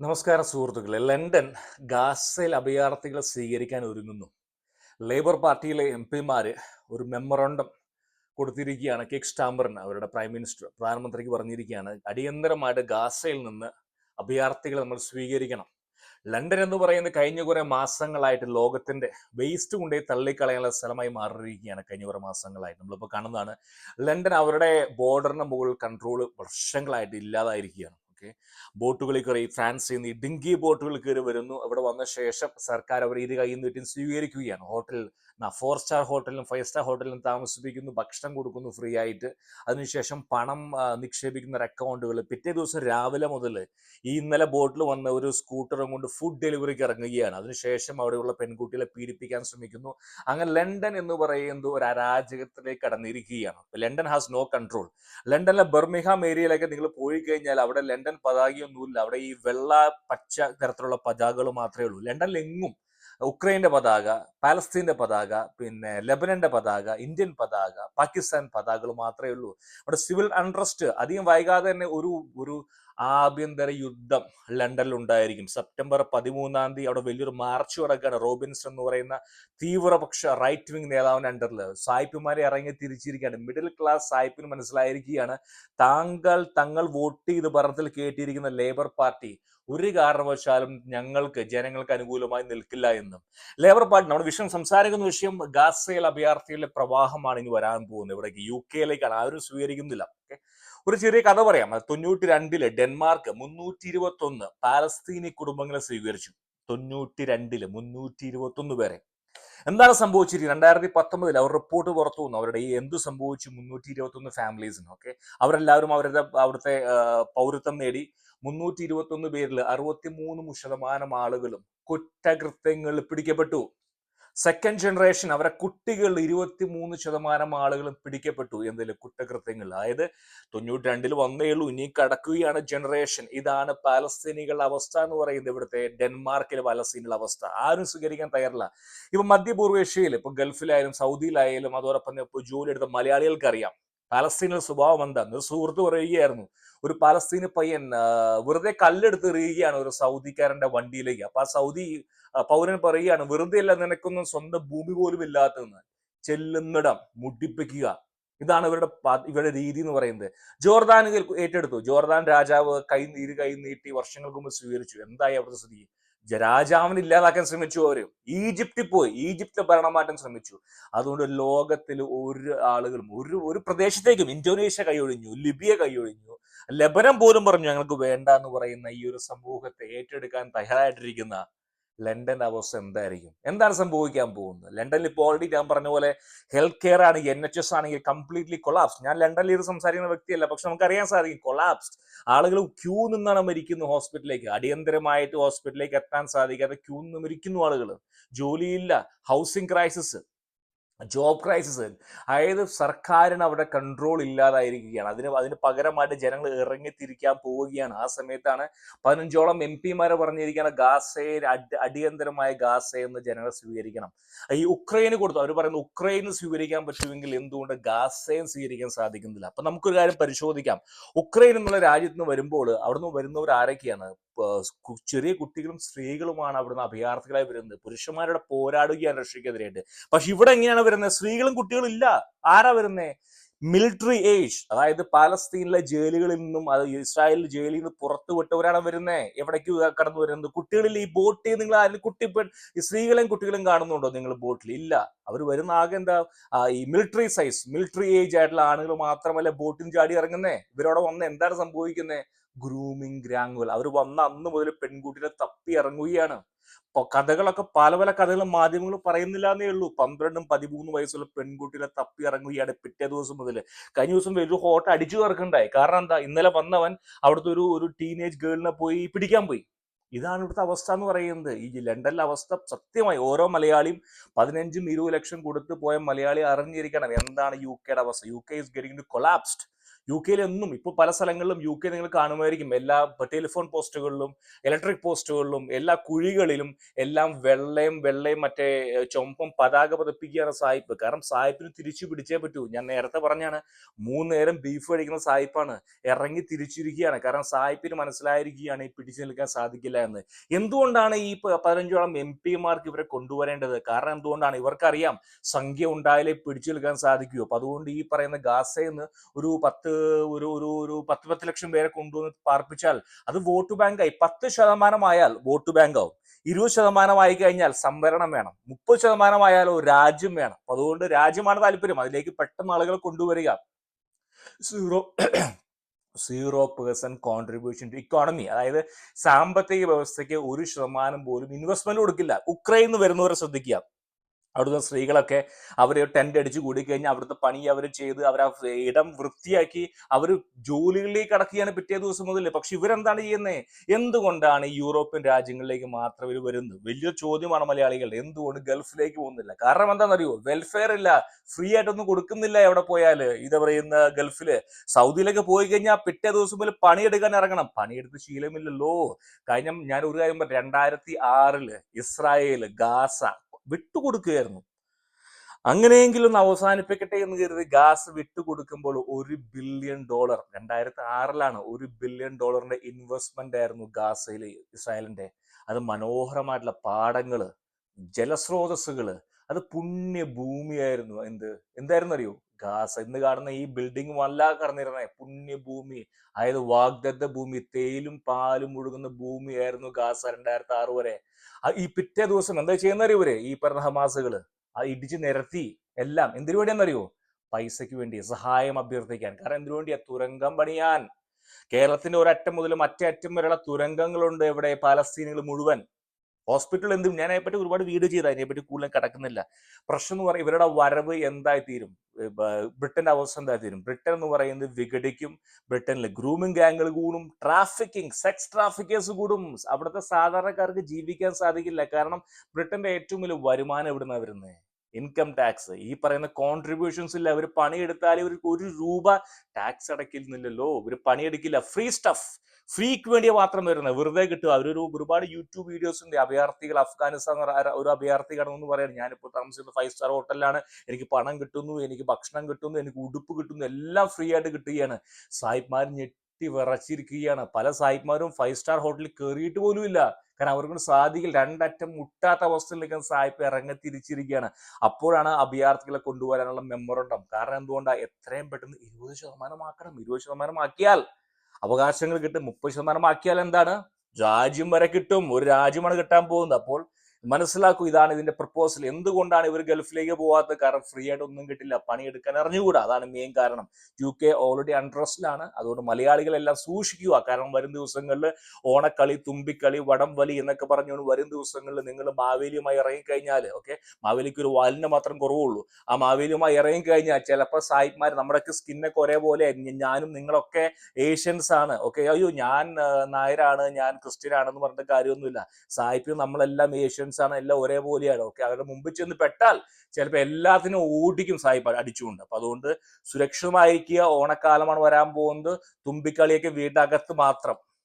നമസ്കാരം സുഹൃത്തുക്കളെ. ലണ്ടൻ ഗാസയിൽ അഭയാർത്ഥികളെ സ്വീകരിക്കാൻ ഒരുങ്ങുന്നു. ലേബർ പാർട്ടിയിലെ എം പിമാർ ഒരു മെമ്മറണ്ടം കൊടുത്തിരിക്കുകയാണ്. കേക്ക് സ്റ്റാമ്പറിന് അവരുടെ പ്രൈം മിനിസ്റ്റർ പ്രധാനമന്ത്രിക്ക് പറഞ്ഞിരിക്കുകയാണ്. അടിയന്തരമായിട്ട് ഗാസയിൽ നിന്ന് അഭയാർത്ഥികളെ നമ്മൾ സ്വീകരിക്കണം. ലണ്ടൻ എന്ന് പറയുന്നത് കഴിഞ്ഞ കുറെ മാസങ്ങളായിട്ട് ലോകത്തിന്റെ വേസ്റ്റ് കൊണ്ടുപോയി തള്ളിക്കളയാനുള്ള സ്ഥലമായി മാറിയിരിക്കുകയാണ് കഴിഞ്ഞ കുറെ മാസങ്ങളായിട്ട്. നമ്മളിപ്പോൾ കാണുന്നതാണ് ലണ്ടൻ അവരുടെ ബോർഡറിന് മുകളിൽ കൺട്രോൾ വർഷങ്ങളായിട്ട് ഇല്ലാതായിരിക്കുകയാണ്. ഓക്കെ ബോട്ടുകളിൽ കയറി ഫ്രാൻസിൽ നിന്ന് ഡിങ്കി ബോട്ടുകൾ കയറി വരുന്നു. അവിടെ വന്ന ശേഷം സർക്കാർ അവർ ഇരു നിന്ന് നീട്ടി സ്വീകരിക്കുകയാണ്. ഹോട്ടൽ ഫോർ സ്റ്റാർ ഹോട്ടലിലും ഫൈവ് സ്റ്റാർ ഹോട്ടലിലും താമസിപ്പിക്കുന്നു ഭക്ഷണം കൊടുക്കുന്നു ഫ്രീ ആയിട്ട്. അതിനുശേഷം പണം നിക്ഷേപിക്കുന്ന അക്കൗണ്ടുകൾ പിറ്റേ ദിവസം രാവിലെ മുതൽ ഈ ഇന്നലെ ബോട്ടിൽ വന്ന ഒരു സ്കൂട്ടറും കൊണ്ട് ഫുഡ് ഡെലിവറിക്ക് ഇറങ്ങുകയാണ്. അതിനുശേഷം അവിടെയുള്ള പെൺകുട്ടികളെ പീഡിപ്പിക്കാൻ ശ്രമിക്കുന്നു. അങ്ങനെ ലണ്ടൻ എന്ന് പറയുന്നത് ഒരു അരാജകത്തിലേക്ക് കടന്നിരിക്കുകയാണ്. ലണ്ടൻ ഹാസ് നോ കൺട്രോൾ ലണ്ടനിലെ ബർമിഹാം ഏരിയയിലൊക്കെ നിങ്ങൾ പോയി കഴിഞ്ഞാൽ അവിടെ ലണ്ടൻ പതാകയൊന്നുമില്ല. അവിടെ ഈ വെള്ള പച്ച തരത്തിലുള്ള പതാകകൾ മാത്രമേ ഉള്ളൂ. ലണ്ടനിൽ എങ്ങും ഉക്രൈന്റെ പതാക പാലസ്തീന്റെ പതാക പിന്നെ ലെബനന്റെ പതാക ഇന്ത്യൻ പതാക പാകിസ്ഥാൻ പതാകകൾ മാത്രമേ ഉള്ളൂ. അവിടെ സിവിൽ അൺട്രസ്റ്റ് അധികം വൈകാതെ തന്നെ ഒരു ഒരു ആഭ്യന്തര യുദ്ധം ലണ്ടനിൽ ഉണ്ടായിരിക്കും. സെപ്റ്റംബർ പതിമൂന്നാം തീയതി അവിടെ വലിയൊരു മാർച്ച് നടക്കുകയാണ്. റോബിൻസൺ എന്ന് പറയുന്ന തീവ്രപക്ഷ റൈറ്റ് വിങ് നേതാവിന്റെ അണ്ടറിൽ സായിപ്പുമാരെ ഇറങ്ങി തിരിച്ചിരിക്കുകയാണ്. Middle class സായിപ്പിന് മനസ്സിലായിരിക്കുകയാണ്. താങ്കൾ തങ്ങൾ വോട്ട് ചെയ്ത് ഭരണത്തിൽ കേട്ടിരിക്കുന്ന ലേബർ പാർട്ടി ഒരു കാരണവശാലും ഞങ്ങൾക്ക് ജനങ്ങൾക്ക് അനുകൂലമായി നിൽക്കില്ല എന്നും. ലേബർ പാർട്ടി നമ്മുടെ വിഷയം സംസാരിക്കുന്ന വിഷയം ഗാസയിൽ അഭയാർത്ഥികളുടെ പ്രവാഹമാണ് ഇനി വരാൻ പോകുന്നത്. ഇവിടേക്ക് യു കെയിലേക്കാണ് ആരും സ്വീകരിക്കുന്നില്ല. ഓക്കെ ഒരു ചെറിയ കഥ പറയാം. തൊണ്ണൂറ്റി രണ്ടിൽ ഡെൻമാർക്ക് മുന്നൂറ്റി ഇരുപത്തി ഒന്ന് പാലസ്തീനി കുടുംബങ്ങളെ സ്വീകരിച്ചു. തൊണ്ണൂറ്റി രണ്ടിൽ മുന്നൂറ്റി ഇരുപത്തി ഒന്ന് പേരെ. എന്താണ് സംഭവിച്ചിരിക്കുന്നത്? രണ്ടായിരത്തി പത്തൊമ്പതിൽ അവർ റിപ്പോർട്ട് പുറത്തു വന്നു. അവരുടെ ഈ എന്ത് സംഭവിച്ചു? മുന്നൂറ്റി ഇരുപത്തി ഒന്ന് ഫാമിലീസിന് ഓക്കെ അവരെല്ലാവരും അവരുടെ അവിടുത്തെ പൗരത്വം നേടി. മുന്നൂറ്റി ഇരുപത്തി ഒന്ന് പേരിൽ അറുപത്തി മൂന്ന് ശതമാനം ആളുകളും കുറ്റകൃത്യങ്ങളിൽ പിടിക്കപ്പെട്ടു. സെക്കൻഡ് ജനറേഷൻ അവരെ കുട്ടികൾ ഇരുപത്തി മൂന്ന് ശതമാനം ആളുകളും പിടിക്കപ്പെട്ടു എന്തെങ്കിലും കുറ്റകൃത്യങ്ങൾ. അതായത് തൊണ്ണൂറ്റി രണ്ടിൽ വന്നേ ഉള്ളൂ ഇനി കടക്കുകയാണ് ജനറേഷൻ ഇതാണ് പാലസ്തീനികളുടെ അവസ്ഥ എന്ന് പറയുന്നത് ഇവിടുത്തെ ഡെൻമാർക്കിലെ പാലസ്തീനിലെ അവസ്ഥ. ആരും സ്വീകരിക്കാൻ തയ്യാറില്ല. ഇപ്പൊ മധ്യപൂർവേഷ്യയിൽ ഇപ്പൊ ഗൾഫിലായാലും സൗദിയിലായാലും അതോടൊപ്പം തന്നെ ഇപ്പൊ ജോലി എടുത്ത മലയാളികൾക്ക് അറിയാം പാലസ്തീനിലെ സ്വഭാവം എന്താ? ഒരു സുഹൃത്ത് പറയുകയായിരുന്നു ഒരു പാലസ്തീന് പയ്യൻ വെറുതെ കല്ലെടുത്ത് എറിയുകയാണ് ഒരു സൗദിക്കാരന്റെ വണ്ടിയിലേക്ക്. അപ്പൊ ആ സൗദി പൗരൻ പറയുകയാണ് വെറുതെ അല്ല നിനക്കൊന്നും സ്വന്തം ഭൂമി പോലും ഇല്ലാത്തതെന്ന്. ചെല്ലുന്നിടം മുടിപ്പിക്കുക. ഇതാണ് ഇവരുടെ ഇവരുടെ രീതി എന്ന് പറയുന്നത്. ജോർദാൻ ഏറ്റെടുത്തു. ജോർദാൻ രാജാവ് കൈ നീര് കൈ നീട്ടി വർഷങ്ങൾക്ക് മുമ്പ് സ്വീകരിച്ചു. എന്തായി അവരുടെ സ്ഥിതി? രാജാവിനെ ഇല്ലാതാക്കാൻ ശ്രമിച്ചു അവർ. ഈജിപ്തിൽ പോയി. ഈജിപ്തിലെ ഭരണം മാറ്റാൻ ശ്രമിച്ചു. അതുകൊണ്ട് ലോകത്തിൽ ഒരു ആളുകളും ഒരു ഒരു പ്രദേശത്തേക്കും ഇന്തോനേഷ്യ കൈയൊഴിഞ്ഞു ലിബിയ കൈയൊഴിഞ്ഞു ലബനം പോലും പറഞ്ഞു ഞങ്ങൾക്ക് വേണ്ട എന്ന് പറയുന്ന ഈ ഒരു സമൂഹത്തെ ഏറ്റെടുക്കാൻ തയ്യാറായിട്ടിരിക്കുന്ന ലണ്ടന്റെ അവസ്ഥ എന്തായിരിക്കും? എന്താണ് സംഭവിക്കാൻ പോകുന്നത്? ലണ്ടനിൽ ഇപ്പോൾ ഓൾറെഡി ഞാൻ പറഞ്ഞ പോലെ ഹെൽത്ത് കെയർ ആണ് എൻ എച്ച് എസ് ആണെങ്കിൽ കംപ്ലീറ്റ്ലി കൊളാപ്സ് ഞാൻ ലണ്ടനിൽ ഇത് സംസാരിക്കുന്ന വ്യക്തിയല്ല പക്ഷെ നമുക്ക് അറിയാൻ സാധിക്കും കൊളാപ്സ് ആളുകൾ ക്യൂ നിന്നാണ് മരിക്കുന്നത് ഹോസ്പിറ്റലിലേക്ക് അടിയന്തരമായിട്ട് ഹോസ്പിറ്റലിലേക്ക് എത്താൻ സാധിക്കാതെ ക്യൂ നിന്ന് മരിക്കുന്നു ആളുകൾ ജോലിയില്ല ഹൗസിംഗ് ക്രൈസിസ് ജോബ് ക്രൈസിസ് അതായത് സർക്കാരിന് അവിടെ കൺട്രോൾ ഇല്ലാതായിരിക്കുകയാണ്. അതിന് അതിന് പകരമായിട്ട് ജനങ്ങൾ ഇറങ്ങിത്തിരിക്കാൻ പോവുകയാണ്. ആ സമയത്താണ് പതിനഞ്ചോളം എം പിമാരെ പറഞ്ഞിരിക്കുകയാണ് ഗാസയെ അടി- അടിയന്തരമായ ഗാസയെന്ന് ജനങ്ങൾ സ്വീകരിക്കണം. ഈ ഉക്രൈന് കൊടുത്തു. അവർ പറയുന്നത് ഉക്രൈന് സ്വീകരിക്കാൻ പറ്റുമെങ്കിൽ എന്തുകൊണ്ട് ഗാസയും സ്വീകരിക്കാൻ സാധിക്കുന്നില്ല? അപ്പൊ നമുക്കൊരു കാര്യം പരിശോധിക്കാം. ഉക്രൈൻ എന്നുള്ള രാജ്യത്ത് നിന്ന് വരുമ്പോൾ അവിടുന്ന് വരുന്നവർ ആരൊക്കെയാണ് ചെറിയ കുട്ടികളും സ്ത്രീകളുമാണ് അവിടുന്ന് അഭയാർത്ഥികളായി വരുന്നത്. പുരുഷന്മാരുടെ പോരാടുകയാണ് റഷ്യക്കെതിരായിട്ട്. പക്ഷെ ഇവിടെ എങ്ങനെയാണ് വരുന്നത്? സ്ത്രീകളും കുട്ടികളും ഇല്ല. ആരാ വരുന്നേ? മിലിറ്ററി ഏജ് അതായത് പാലസ്തീനിലെ ജയിലുകളിൽ നിന്നും അത് ഇസ്രായേൽ ജയിലിൽ നിന്ന് പുറത്തു വിട്ടവരാണ് വരുന്നത് എവിടേക്ക് കടന്നു വരുന്നത്? കുട്ടികളിൽ ഈ ബോട്ടിൽ നിങ്ങൾ ആരും കുട്ടി സ്ത്രീകളെയും കുട്ടികളും കാണുന്നുണ്ടോ നിങ്ങൾ ബോട്ടിൽ? ഇല്ല. അവർ വരുന്ന ആകെ എന്താ ഈ മിലിറ്ററി സൈസ് മിലിറ്ററി ഏജ് ആയിട്ടുള്ള ആളുകൾ മാത്രമല്ല ബോട്ടിൽ ചാടി ഇറങ്ങുന്നേ? ഇവരോട് വന്ന് എന്താണ് സംഭവിക്കുന്നത് ഗ്രൂമിങ് ഗ്രാങ്ങുകൾ. അവർ വന്ന അന്ന് മുതൽ പെൺകുട്ടിനെ തപ്പി ഇറങ്ങുകയാണ്. കഥകളൊക്കെ പല പല കഥകളും മാധ്യമങ്ങൾ പറയുന്നില്ല എന്നേ ഉള്ളൂ. പന്ത്രണ്ടും പതിമൂന്ന് വയസ്സുള്ള പെൺകുട്ടികളെ തപ്പി ഇറങ്ങുകയാണ് പിറ്റേ ദിവസം മുതൽ കഴിഞ്ഞ ദിവസം വലിയ ഹോട്ട അടിച്ചു കയർക്കുണ്ടായി കാരണം എന്താ? ഇന്നലെ വന്നവൻ അവിടുത്തെ ഒരു ഒരു ടീനേജ് ഗേളിനെ പോയി പിടിക്കാൻ പോയി. ഇതാണ് ഇവിടുത്തെ അവസ്ഥ എന്ന് പറയുന്നത്. ഈ ലണ്ടനിലെ അവസ്ഥ സത്യമായി ഓരോ മലയാളിയും പതിനഞ്ചും ഇരുപത് ലക്ഷം കൊടുത്ത് പോയ മലയാളി അറിഞ്ഞിരിക്കണം. എന്താണ് യു കെയുടെ അവസ്ഥ? U K is getting to collapsed U കെയിൽ എന്നും പല സ്ഥലങ്ങളിലും യു കെ നിങ്ങൾ കാണുമായിരിക്കും. എല്ലാ ടെലിഫോൺ പോസ്റ്റുകളിലും ഇലക്ട്രിക് പോസ്റ്റുകളിലും എല്ലാ കുഴികളിലും എല്ലാം വെള്ളയും വെള്ളയും മറ്റേ ചൊമ്പും പതാക പതിപ്പിക്കുകയാണ് സായിപ്പ്. കാരണം സായിപ്പിന് തിരിച്ചു പിടിച്ചേ പറ്റൂ. ഞാൻ നേരത്തെ പറഞ്ഞാണ് മൂന്ന് നേരം ബീഫ് കഴിക്കുന്ന സായിപ്പാണ് ഇറങ്ങി തിരിച്ചിരിക്കുകയാണ്. കാരണം സായിപ്പിന് മനസ്സിലായിരിക്കുകയാണ് ഈ പിടിച്ചു നിൽക്കാൻ സാധിക്കില്ല എന്ന്. എന്തുകൊണ്ടാണ് ഈ പതിനഞ്ചോളം എം പിമാർക്ക് ഇവരെ കൊണ്ടുവരേണ്ടത്? കാരണം എന്തുകൊണ്ടാണ്? ഇവർക്കറിയാം സംഖ്യ ഉണ്ടായാലേ പിടിച്ചു നിൽക്കാൻ സാധിക്കൂ. അപ്പൊ അതുകൊണ്ട് ഈ പറയുന്ന ഗാസയിൽ നിന്ന് ഒരു പത്ത് ഒരു ഒരു ഒരു പത്ത് പത്ത് ലക്ഷം പേരെ കൊണ്ടുവന്ന് പാർപ്പിച്ചാൽ അത് വോട്ട് ബാങ്കായി. പത്ത് ശതമാനമായാൽ വോട്ട് ബാങ്കാവും. ഇരുപത് ശതമാനമായി കഴിഞ്ഞാൽ സംവരണം വേണം. മുപ്പത് ശതമാനമായാൽ ഒരു രാജ്യം വേണം. അപ്പൊ അതുകൊണ്ട് രാജ്യമാണ് താല്പര്യം. അതിലേക്ക് പെട്ടെന്ന് ആളുകൾ കൊണ്ടുവരിക. Zero zero person contribution to economy. അതായത് സാമ്പത്തിക വ്യവസ്ഥയ്ക്ക് ഒരു ശതമാനം പോലും ഇൻവെസ്റ്റ്മെന്റ് കൊടുക്കില്ല. ഉക്രൈനിൽ നിന്ന് വരുന്നവരെ ശ്രദ്ധിക്കുക. അവിടുത്തെ സ്ത്രീകളൊക്കെ അവർ ടെന്റ് അടിച്ച് കൂടിക്കഴിഞ്ഞാൽ അവിടുത്തെ പണി അവർ ചെയ്ത് അവർ ആ ഇടം വൃത്തിയാക്കി അവർ ജോലികളിലേക്ക് കടക്കുകയാണ് പിറ്റേ ദിവസം മുതൽ പക്ഷെ ഇവരെന്താണ് ചെയ്യുന്നത് എന്തുകൊണ്ടാണ് യൂറോപ്യൻ രാജ്യങ്ങളിലേക്ക് മാത്രം ഇവർ വരുന്നത്? വലിയ ചോദ്യമാണ് മലയാളികൾ എന്തുകൊണ്ട് ഗൾഫിലേക്ക് പോകുന്നില്ല? കാരണം എന്താണെന്നറിയോ? വെൽഫെയർ ഇല്ല. ഫ്രീ ആയിട്ടൊന്നും കൊടുക്കുന്നില്ല എവിടെ പോയാൽ ഇത് പറയുന്ന ഗൾഫിൽ. സൗദിയിലേക്ക് പോയി കഴിഞ്ഞാൽ പിറ്റേ ദിവസം മുതൽ പണിയെടുക്കാൻ ഇറങ്ങണം. പണിയെടുത്ത് ശീലമില്ലല്ലോ. കഴിഞ്ഞ ഞാൻ ഒരു കാര്യം പറയാം രണ്ടായിരത്തി ആറിൽ ഇസ്രായേൽ ഗാസ വിട്ടുകൊടുക്കുകയായിരുന്നു. അങ്ങനെയെങ്കിലും അവസാനിപ്പിക്കട്ടെ എന്ന് കരുതി ഗാസ് വിട്ടുകൊടുക്കുമ്പോൾ ഒരു ബില്യൺ ഡോളർ രണ്ടായിരത്തി ആറിലാണ് ഒരു ബില്യൺ ഡോളറിന്റെ ഇൻവെസ്റ്റ്മെന്റ് ആയിരുന്നു ഗാസയിൽ ഇസ്രായേലിന്റെ. അത് മനോഹരമായിട്ടുള്ള പാടങ്ങൾ ജലസ്രോതസ്സുകൾ അത് പുണ്യ ഭൂമിയായിരുന്നു. എന്ത്? എന്തായിരുന്നു അറിയോ ഗാസ. ഇന്ന് കാണുന്ന ഈ ബിൽഡിംഗ് അല്ല പുണ്യ പുണ്യഭൂമി അതായത് വാഗ്ദത്ത ഭൂമി. തേയിലും പാലും ഒഴുകുന്ന ഭൂമിയായിരുന്നു ഗാസ രണ്ടായിരത്തി ആറ് വരെ ഈ പിറ്റേ ദിവസം എന്താ ചെയ്യുന്ന അറിയോ ഇവർ? ഈ പറഞ്ഞ ഹമാസുകൾ. ആ ഇടിച്ച് നിരത്തി എല്ലാം. എന്തിനു വേണ്ടിയെന്നറിയോ? പൈസയ്ക്ക് വേണ്ടി സഹായം അഭ്യർത്ഥിക്കാൻ. കാരണം എന്തിനു വേണ്ടിയാ? തുരങ്കം പണിയാൻ. കേരളത്തിന്റെ ഒരറ്റം മുതൽ മറ്റേ അറ്റം വരെയുള്ള തുരങ്കങ്ങളുണ്ട് ഇവിടെ. പാലസ്തീനുകൾ മുഴുവൻ. ഹോസ്പിറ്റൽ എന്തും ഞാൻ അതിനെപ്പറ്റി ഒരുപാട് വീഡിയോ ചെയ്ത അതിനെപ്പറ്റി കൂടുതൽ കിടക്കുന്നില്ല. പ്രശ്നം എന്ന് പറയുന്നത് ഇവരുടെ വരവ് എന്തായി തീരും ബ്രിട്ടന്റെ അവസ്ഥ എന്തായി തീരും ബ്രിട്ടൻ എന്ന് പറയുന്നത് വിഘടിക്കും ബ്രിട്ടനിൽ ഗ്രൂമിംഗ് ഗാങ്ങുകൾ കൂടും ട്രാഫിക്കിംഗ് സെക്സ് ട്രാഫിക്കേഴ്സ് കൂടും. അവിടുത്തെ സാധാരണക്കാർക്ക് ജീവിക്കാൻ സാധിക്കില്ല. കാരണം ബ്രിട്ടന്റെ ഏറ്റവും വലിയ വരുമാനം എവിടുന്നാ വരുന്നത് ഇൻകം ടാക്സ് ഈ പറയുന്ന കോൺട്രിബ്യൂഷൻസ് ഇല്ല. അവർ പണിയെടുത്താൽ ഇവർക്ക് ഒരു രൂപ ടാക്സ് അടയ്ക്കുന്നില്ലല്ലോ ഇവർ പണിയെടുക്കില്ല. ഫ്രീ സ്റ്റഫ് ഫ്രീക്ക് വേണ്ടി മാത്രം വരുന്നത് വെറുതെ കിട്ടുക. അവരൊരു ഒരുപാട് യൂട്യൂബ് വീഡിയോസ് ഉണ്ട്. അഭയാർത്ഥികൾ അഫ്ഗാനിസ്ഥാൻ ഒരു- അഭയാർത്ഥി കടന്നു പറയുന്നത് ഞാനിപ്പോൾ താമസിക്കുന്ന ഫൈവ് സ്റ്റാർ ഹോട്ടലിലാണ് എനിക്ക് പണം കിട്ടുന്നു. എനിക്ക് ഭക്ഷണം കിട്ടുന്നു. എനിക്ക് ഉടുപ്പ് കിട്ടുന്നു. എല്ലാം ഫ്രീ ആയിട്ട് കിട്ടുകയാണ്. സായിപ്മാർ ഞെട്ടി വിറച്ചിരിക്കുകയാണ് പല സായിപ്പ്മാരും ഫൈവ് സ്റ്റാർ ഹോട്ടലിൽ കയറിയിട്ട് പോലും ഇല്ല. കാരണം അവർക്ക് സാധിക്കില്ല. രണ്ടറ്റം മുട്ടാത്ത അവസ്ഥയിലേക്ക് സായിപ്പ് ഇറങ്ങി തിരിച്ചിരിക്കുകയാണ്. അപ്പോഴാണ് അഭയാർത്ഥികളെ കൊണ്ടുവരാനുള്ള മെമ്മറണ്ടം കാരണം എന്തുകൊണ്ടാണ് എത്രയും പെട്ടെന്ന് ഇരുപത് ശതമാനം ആക്കണം. ഇരുപത് ശതമാനം ആക്കിയാൽ അവകാശങ്ങൾ കിട്ടും. മുപ്പത് ശതമാനം ആക്കിയാൽ എന്താണ്? രാജ്യം വരെ കിട്ടും. ഒരു രാജ്യമാണ് കിട്ടാൻ പോകുന്നത്. അപ്പോൾ മനസ്സിലാക്കൂ ഇതാണ് ഇതിന്റെ പ്രപ്പോസൽ എന്തുകൊണ്ടാണ് ഇവർ ഗൾഫിലേക്ക് പോകാത്ത കാരണം ഫ്രീ ആയിട്ട് ഒന്നും കിട്ടില്ല. പണിയെടുക്കാൻ അറിഞ്ഞുകൂടാ അതാണ് മെയിൻ കാരണം. യു കെ ഓൾറെഡി അൺട്രസ്റ്റിലാണ് അതുകൊണ്ട് മലയാളികളെല്ലാം സൂക്ഷിക്കുക. കാരണം വരും ദിവസങ്ങളിൽ ഓണക്കളി തുമ്പിക്കളി വടം വലി എന്നൊക്കെ പറഞ്ഞുകൊണ്ട് വരും ദിവസങ്ങളിൽ നിങ്ങൾ മാവേലിയുമായി ഇറങ്ങിക്കഴിഞ്ഞാൽ ഓക്കെ മാവേലിക്ക് ഒരു വാലിന് മാത്രം കുറവുള്ളൂ. ആ മാവേലിയുമായി ഇറങ്ങിക്കഴിഞ്ഞാൽ ചിലപ്പോൾ സായിപ്മാർ നമ്മുടെയൊക്കെ സ്കിന്നൊക്കെ ഒരേപോലെ. ഞാനും നിങ്ങളൊക്കെ ഏഷ്യൻസ് ആണ് ഓക്കെ അയ്യോ ഞാൻ നായരാണ് ഞാൻ ക്രിസ്ത്യനാണെന്ന് പറഞ്ഞിട്ട് കാര്യമൊന്നുമില്ല. സായിപ്പ് നമ്മളെല്ലാം ഏഷ്യൻസ് ആണ് എല്ലാം ഒരേപോലെയാണ്. ഓക്കെ? അവരുടെ മുമ്പിൽ ചെന്ന് പെട്ടാൽ ചിലപ്പോൾ എല്ലാത്തിനും ഓടിക്കും സായിപ്പ് അടിച്ചുകൊണ്ട്. അപ്പൊ അതുകൊണ്ട് സുരക്ഷിതമായിരിക്കുക. ഓണക്കാലമാണ് വരാൻ പോകുന്നത്. തുമ്പിക്കളിയൊക്കെ വീട്ടകത്ത് മാത്രം.